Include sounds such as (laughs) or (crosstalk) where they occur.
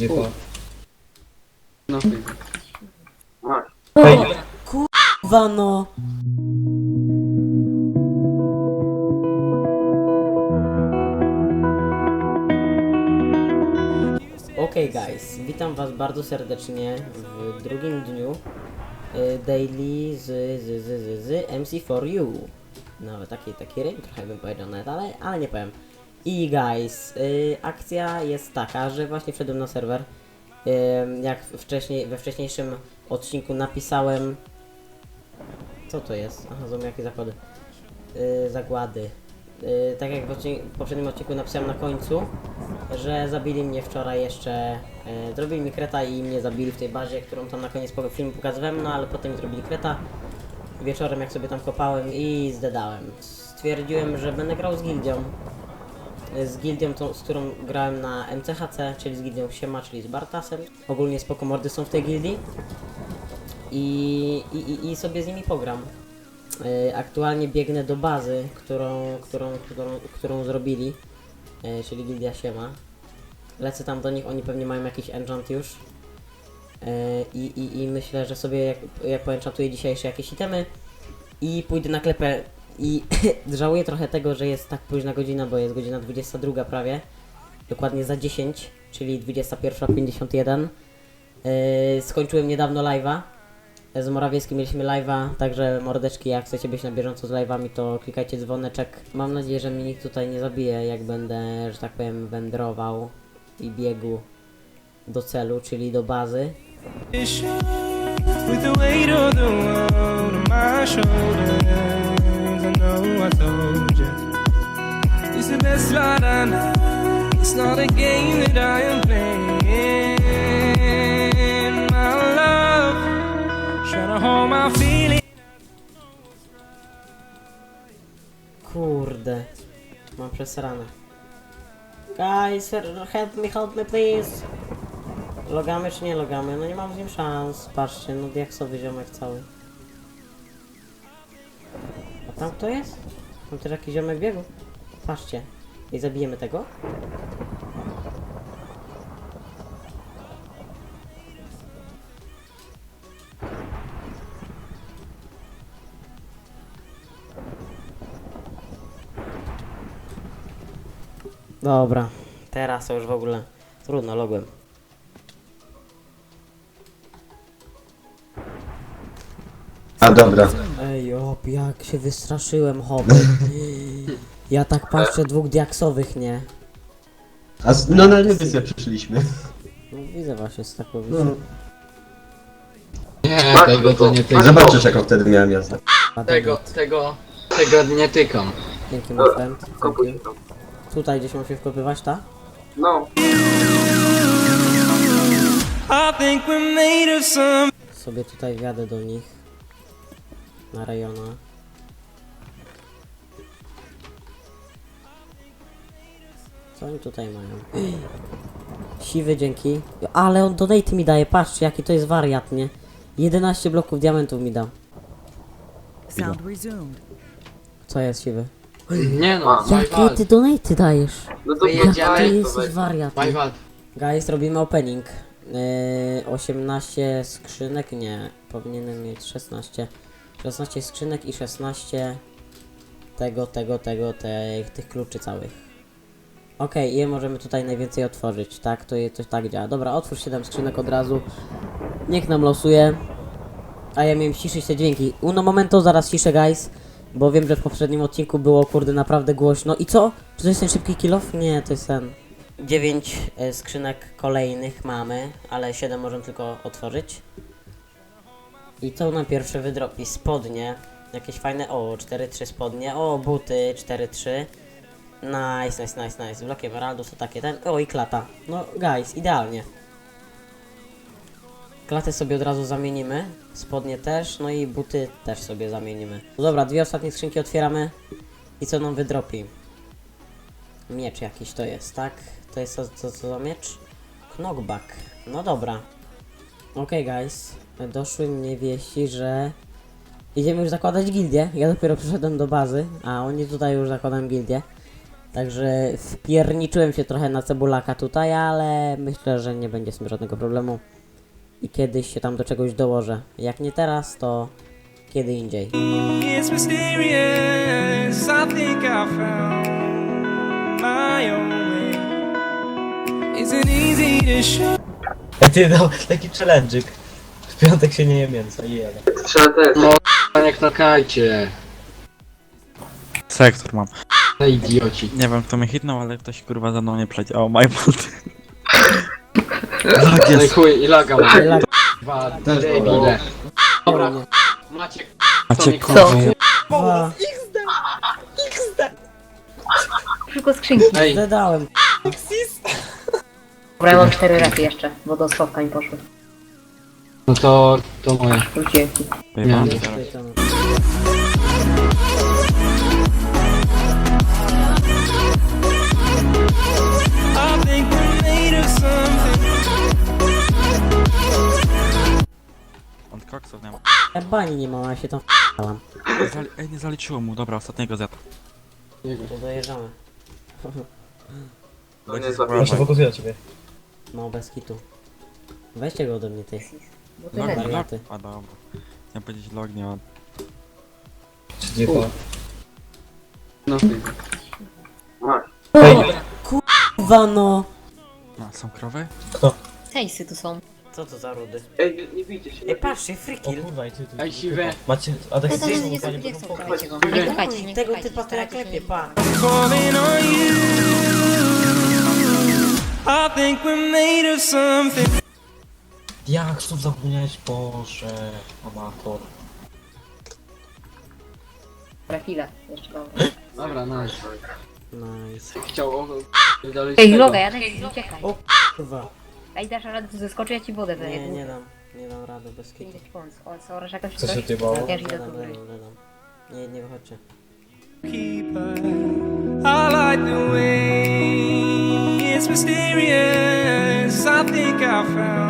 Nie po. No. Ej, Kurwa no! Okej guys, witam was bardzo serdecznie w drugim dniu y, daily z, z, z, z, z MC4U. No taki, taki rym trochę bym powiedział nawet, ale, ale nie powiem. I guys, y, akcja jest taka, że właśnie wszedłem na serwer. Y, jak wcześniej, we wcześniejszym odcinku napisałem co to jest? Aha, są jakieś zakłady. Yy, zagłady. Yy, tak jak w, w poprzednim odcinku napisałem na końcu, że zabili mnie wczoraj jeszcze. Yy, zrobili mi kreta i mnie zabili w tej bazie, którą tam na koniec filmu pokazywałem, no ale potem zrobili kreta. Wieczorem jak sobie tam kopałem i zdedałem. Stwierdziłem, że będę grał z gildią. Z gildią, tą, z którą grałem na MCHC, czyli z gildią Siema, czyli z Bartasem. Ogólnie spoko mordy są w tej gildii i, i, i- i sobie z nimi pogram. E, Aktualnie biegnę do bazy, którą, którą, którą, którą zrobili, e, czyli Gildia Siema. Lecę tam do nich, oni pewnie mają jakiś enchant już. E, I, i, I myślę, że sobie jak, jak poenchantuję dzisiejsze jakieś itemy i pójdę na klepę i (laughs) żałuję trochę tego, że jest tak późna godzina, bo jest godzina 22 prawie. Dokładnie za 10, czyli 21.51. Yy, skończyłem niedawno live'a. Z Morawieckim mieliśmy live'a, także mordeczki, jak chcecie być na bieżąco z live'ami, to klikajcie dzwoneczek. Mam nadzieję, że mnie nikt tutaj nie zabije, jak będę, że tak powiem, wędrował i biegł do celu, czyli do bazy. With the weight of the world on my shoulders, I know I told you. It's the best I know. It's not a game that I am playing. My love, to hold my feelings. Kurde, mam przesrane. Guys, help me, help me please. Logamy czy nie logamy? No nie mam z nim szans. Patrzcie, no diaksowy ziomek cały. Tam kto jest? Tam też jakiś ziomek biegł? Patrzcie. I zabijemy tego? Dobra. Teraz to już w ogóle trudno, logłem. A dobra. Ej, op, jak się wystraszyłem, hopy. (laughs) Ja tak patrzę dwóch diaksowych, nie? A z, no na rewizję przyszliśmy. No widzę właśnie z taką No. Nie, tego to nie tykam. Zobaczysz jaką wtedy miałem jazdę. Tego, tego, tego nie tykam. Dzięki, my friend. You. Tutaj gdzieś mam się wkopywać, tak? I think we're made of some. Sobie tutaj wjadę do nich. Na rejona. Co oni tutaj mają? (clears throat) Siwy, dzięki. Ale on donate mi daje, patrzcie jaki to jest wariat, nie? 11 bloków diamentów mi dał. Sound resumed. Co jest siwy? Nie no, Jakie ty donate dajesz? No to Jak ty jesteś wariat? nie? Majwal. Guys, robimy opening. Yy, 18 skrzynek, nie, powinienem mieć 16. 16 skrzynek i 16 tego, tego, tego, tych, tych kluczy całych. Okej, je możemy tutaj najwięcej otworzyć, tak? To, to tak działa. Dobra, otwórz 7 skrzynek od razu. Niech nam losuje. A ja miałem ciszyć te dźwięki. Uno momento, zaraz ciszę, guys. Bo wiem, że w poprzednim odcinku było, kurde, naprawdę głośno. I co? Czy to jest ten szybki kill off? Nie, to jest ten... 9 e, skrzynek kolejnych mamy, ale 7 możemy tylko otworzyć. I to na pierwsze wydropi spodnie. Jakieś fajne. O, 4-3 spodnie. O, buty 4-3. Nice, nice, nice, nice. Blok emeraldów to takie ten. O, i klata. No, guys, idealnie. Klatę sobie od razu zamienimy. Spodnie też, no i buty też sobie zamienimy. No dobra, dwie ostatnie skrzynki otwieramy. I co nam wydropi? Miecz jakiś to jest, tak? To jest co, co, co za miecz? Knockback. No dobra. Okej, guys. Doszły mnie wieści, że idziemy już zakładać gildię. Ja dopiero przyszedłem do bazy, a oni tutaj już zakładają gildię. Także wpierniczyłem się trochę na cebulaka tutaj, ale myślę, że nie będzie z tym żadnego problemu. I kiedyś się tam do czegoś dołożę. Jak nie teraz, to kiedy indziej. It's mysterious. I think I found my own way. Isn't easy to show. Ty no, taki challenge'ik. W piątek się nie je mięso i jele. No nie knokajcie. Sektor mam. Te idioci. Nie wiem kto mnie hitnął, ale ktoś kurwa za mną nie przeciął. O, my fault. (laughs) Tak No i jest. chuj, i laga ma. Lag- Dwa Też debile. Dobra, nie. Maciek. Macie Co? kurwa. Dwa. Tylko skrzynki. Ej, Dodałem. Dobra, ja mam cztery repy jeszcze, bo do schowka mi poszły. No to, to moje. Wróciłem ci. Pojebałem Nie. teraz. I think we're made of something. On koksów nie ma. Ja bani nie mam, a się tam f***ałam. Nie zali- Ej, nie zaliczyło mu. Dobra, ostatniego zjadł. To dojeżdżamy. Będzie się spróbować. fokusuję na ciebie. No bez kitu. Weźcie go ode mnie, ty. Bo ty Log, log. wariaty. A dobra. Chciałem powiedzieć log, nie. Czy nie po... No. Kurwa no! No, są krowy? Hejsy tu są. Co to za rudy? Ej, nie bijcie się. Ej, patrzcie, O frikil! kurwa i ty tu. Ej, siwe. Macie... Adek, No to ty nie, nie, panie, nie chcą, będą słuchajcie go. Nie słuchajcie, nie Tego słuchajcie, typa to ja starajcie się klepię, nie- pa! Calling on you. I think we're made of something. Jak tu zapomniałeś? Boże, amator. Dobra, chwilę. Jeszcze dobra. Dobra, nice. Nice. Chciał o... Ej, tego. loga, ja daj, uciekaj. O kurwa. Ej, dasz radę zeskoczyć, ja ci wodę Nie, daję. nie dam. Nie dam rady bez kitu. O, co, rasz jakoś Co się coś? odjebało? Ja też idę Dodam, do góry. dodam, dodam. Nie, nie wychodźcie. keeper. I like the way it's mysterious. I think I found